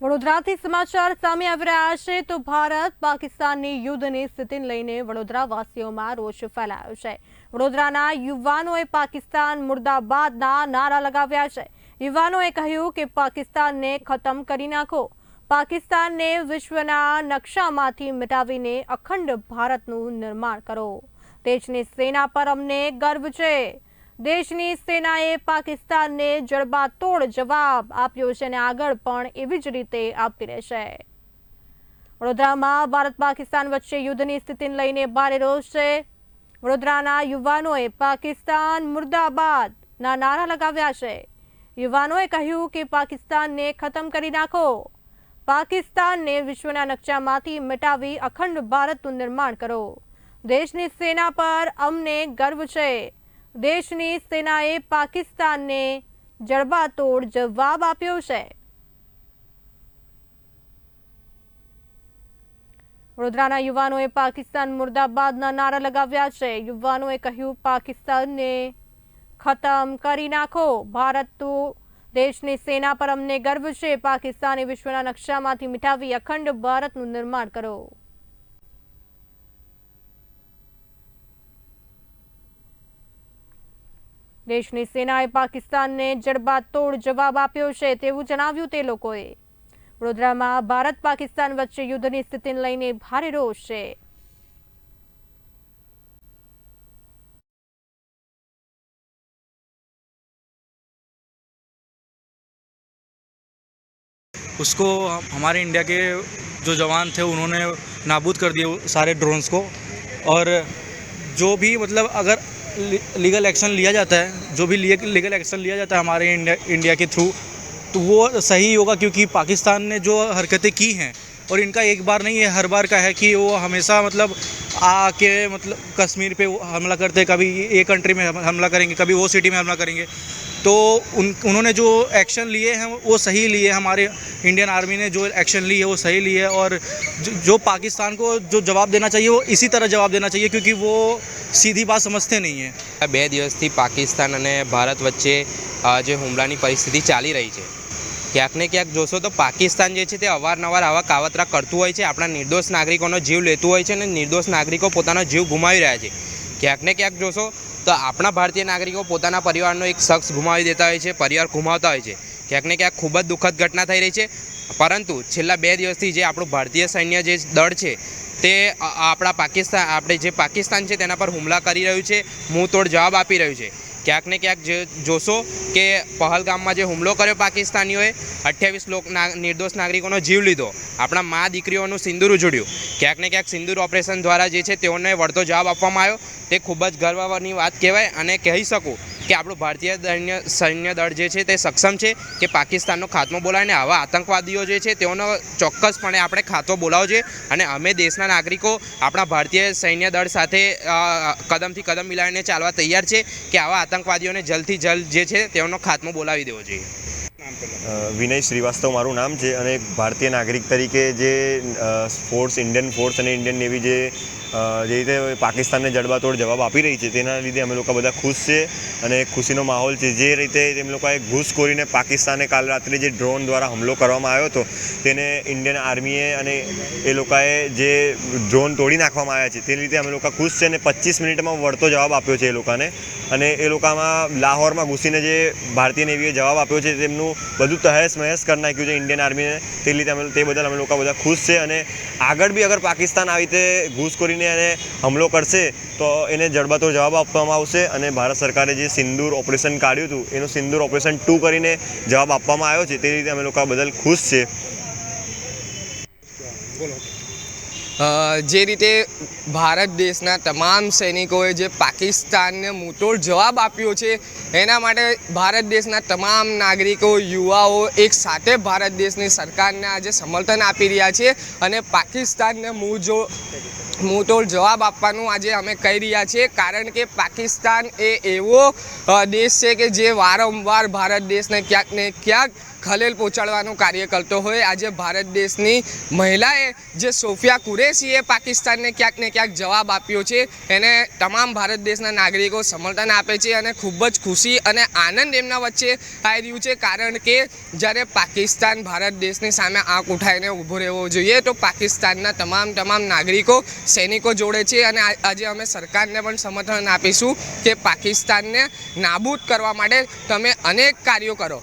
વડોદરાથી સમાચાર સામે આવી રહ્યા છે તો ભારત પાકિસ્તાનની યુદ્ધની સ્થિતિને લઈને વડોદરા વાસીઓમાં રોષ ફેલાયો છે. વડોદરાના યુવાનોએ પાકિસ્તાન મુર્દાબાદના નારા લગાવ્યા છે. યુવાનોએ કહ્યું કે પાકિસ્તાનને ખતમ કરી નાખો. પાકિસ્તાનને વિશ્વના નકશામાંથી મિટાવીને અખંડ ભારતનું નિર્માણ કરો. દેશની સેના પર અમને ગર્વ છે. દેશની સેનાએ પાકિસ્તાનને જડબાતોડ જવાબ આપ્યો છે અને આગળ પણ એવી જ રીતે આપતી રહેશે. વડોદરામાં ભારત પાકિસ્તાન વચ્ચે યુદ્ધની સ્થિતિને લઈને ભારે રોષ છે. વડોદરાના યુવાનોએ પાકિસ્તાન મુર્દાબાદના નારા લગાવ્યા છે. યુવાનોએ કહ્યું કે પાકિસ્તાનને ખતમ કરી નાખો. પાકિસ્તાનને વિશ્વના નકશામાંથી મિટાવી અખંડ ભારતનું નિર્માણ કરો. દેશની સેના પર અમને ગર્વ છે. દેશની સેનાએ પાકિસ્તાનને જડબાતોડ જવાબ આપ્યો છે. વડોદરાના યુવાનોએ પાકિસ્તાન મુર્દાબાદના નારા લગાવ્યા છે. યુવાનોએ કહ્યું, પાકિસ્તાનને ખતમ કરી નાખો. ભારત તો દેશની સેના પર અમને ગર્વ છે. પાકિસ્તાને વિશ્વના નકશામાંથી મિટાવી અખંડ ભારતનું નિર્માણ કરો. દેશની સેનાએ પાકિસ્તાનને જડબાતોડ જવાબ આપ્યો છે તેવું જણાવ્યું તે લોકોએ વડોદરામાં ભારત પાકિસ્તાન વચ્ચે યુદ્ધની સ્થિતિને લઈને ભારે રોષ છે उसको हम- हमारे इंडिया के जो जवान थे उन्होंने नाबूद कर दिए वो सारे ड्रोन्स को और जो भी मतलब अगर लीगल एक्शन लिया जाता है जो भी लीगल एक्शन लिया जाता है हमारे इंडिया इंडिया के थ्रू तो वो सही होगा क्योंकि पाकिस्तान ने जो हरकतें की हैं और इनका एक बार नहीं है हर बार का है कि वो हमेशा मतलब आके मतलब कश्मीर पे हमला करते कभी ये कंट्री में हमला करेंगे कभी वो सिटी में हमला करेंगे। तो उन उन्होंने जो एक्शन लिए हैं वो सही लिए हमारे इंडियन आर्मी ने जो एक्शन ली है वो सही लिए और जो, जो पाकिस्तान को जो जवाब देना चाहिए वो इसी तरह जवाब देना चाहिए क्योंकि वो सीधी बात समझते नहीं हैं આ બે દિવસથી પાકિસ્તાન અને ભારત વચ્ચે અ, જે હુમલાની પરિસ્થિતિ ચાલી રહી છે ક્યાંક ને ક્યાંક જોશો તો પાકિસ્તાન જે છે તે અવારનવાર આવા કાવતરા કરતું હોય છે આપણા નિર્દોષ નાગરિકોનો જીવ લેતું હોય છે અને નિર્દોષ નાગરિકો પોતાનો જીવ ગુમાવી રહ્યા છે ક્યાંક ને ક્યાંક જોશો તો આપણા ભારતીય નાગરિકો પોતાના પરિવારનો એક શખ્સ ગુમાવી દેતા હોય છે પરિવાર ગુમાવતા હોય છે ક્યાંક ને ક્યાંક ખૂબ જ દુઃખદ ઘટના થઈ રહી છે પરંતુ છેલ્લા બે દિવસથી જે આપણું ભારતીય સૈન્ય જે દળ છે, તે આપણા પાકિસ્તાન આપણે જે પાકિસ્તાન છે તેના પર હુમલા કરી રહ્યું છે, મુંહતોડ જવાબ આપી રહ્યું છે. ક્યાંક ને ક્યાંક જે જોશો કે પહલગામમાં જે હુમલો કર્યો પાકિસ્તાનીઓએ, અઠ્યાવીસ લોક નિર્દોષ નાગરિકોનો જીવ લીધો. આપણા મા દીકરીઓનું સિંદૂર ઉજળ્યું. ક્યાંક ને ક્યાંક સિંદૂર ઓપરેશન દ્વારા જે છે તેઓને વળતો જવાબ આપવામાં આવ્યો. તે ખૂબ જ ગર્વની વાત કહેવાય અને કહી શકું કે આપણું ભારતીય સૈન્ય સૈન્ય દળ જે છે તે સક્ષમ છે કે પાકિસ્તાનનો ખાત્મો બોલાવીને આવા આતંકવાદીઓ જે છે તેઓનો ચોક્કસપણે આપણે ખાતો બોલાવો જોઈએ અને અમે દેશના નાગરિકો આપણા ભારતીય સૈન્ય દળ સાથે કદમથી કદમ મિલાવીને ચાલવા તૈયાર છે કે આવા આતંકવાદીઓને જલ્દથી જલ્દ જે છે તેઓનો ખાત્મો બોલાવી દેવો જોઈએ. વિનય શ્રીવાસ્તવ મારું નામ છે અને ભારતીય નાગરિક તરીકે જે ફોર્સ ઇન્ડિયન ફોર્સ અને ઇન્ડિયન નેવી જે જે રીતે પાકિસ્તાનને જડબાતોડ જવાબ આપી રહી છે, તેના લીધે અમે લોકો બધા ખુશ છે અને ખુશીનો માહોલ છે. જે રીતે તેમ લોકોએ ઘૂસખોરીને પાકિસ્તાને કાલ રાત્રે જે ડ્રોન દ્વારા હુમલો કરવામાં આવ્યો હતો, તેને ઇન્ડિયન આર્મીએ અને એ લોકોએ જે ડ્રોન તોડી નાખવામાં આવ્યા છે, તે લીધે અમે લોકો ખુશ છે અને પચીસ મિનિટમાં વળતો જવાબ આપ્યો છે એ લોકોને. અને એ લોકોમાં લાહોરમાં ઘૂસીને જે ભારતીય નેવીએ જવાબ આપ્યો છે, તેમનું બધું તહેસ મહેસ કરી નાખ્યું છે ઇન્ડિયન આર્મીને તે લીધે અમે તે બદલ અમે લોકો બધા ખુશ છે અને આગળ બી અગર પાકિસ્તાન આવી રીતે ઘૂસખોરીને એને હમલો કરશે, તો એને જડબાતો જવાબ આપવામાં આવશે અને ભારત સરકારે જે સિંદૂર ઓપરેશન કાઢ્યું હતું, એનું સિંદૂર ઓપરેશન ટુ કરીને જવાબ આપવામાં આવ્યો છે. તે રીતે અમે લોકો બદલ ખુશ છે. જે રીતે ભારત દેશના તમામ સૈનિકોએ જે પાકિસ્તાનને મોટો જવાબ આપ્યો છે, એના માટે ભારત દેશના તમામ નાગરિકો, યુવાઓ એક સાથે ભારત દેશની સરકારને આજે સમર્થન આપી રહ્યા છે અને પાકિસ્તાનને મૂળ જો મુંતોડ જવાબ આપવાનું આજે અમે કહી રહ્યા છીએ. કારણ કે પાકિસ્તાન એ એવો દેશ છે કે જે વારંવાર ભારત દેશને ક્યાંક ને ક્યાંક ખલેલ પહોંચાડવાનું કાર્ય કરતો હોય. આજે ભારત દેશની મહિલાએ જે સોફિયા કુરેશીએ પાકિસ્તાનને ક્યાંક ને ક્યાંક જવાબ આપ્યો છે. એને તમામ ભારત દેશના નાગરિકો સમર્થન આપે છે અને ખૂબ જ ખુશી અને આનંદ એમના વચ્ચે આવી રહ્યું છે. કારણ કે જ્યારે પાકિસ્તાન ભારત દેશની સામે આંખ ઉઠાઈને ઊભો રહેવો જોઈએ, તો પાકિસ્તાનના તમામ તમામ નાગરિકો સૈનિકો જોડે છે અને આજે અમે સરકારને પણ સમર્થન આપીશું કે પાકિસ્તાનને નાબૂદ કરવા માટે તમે અનેક કાર્યો કરો.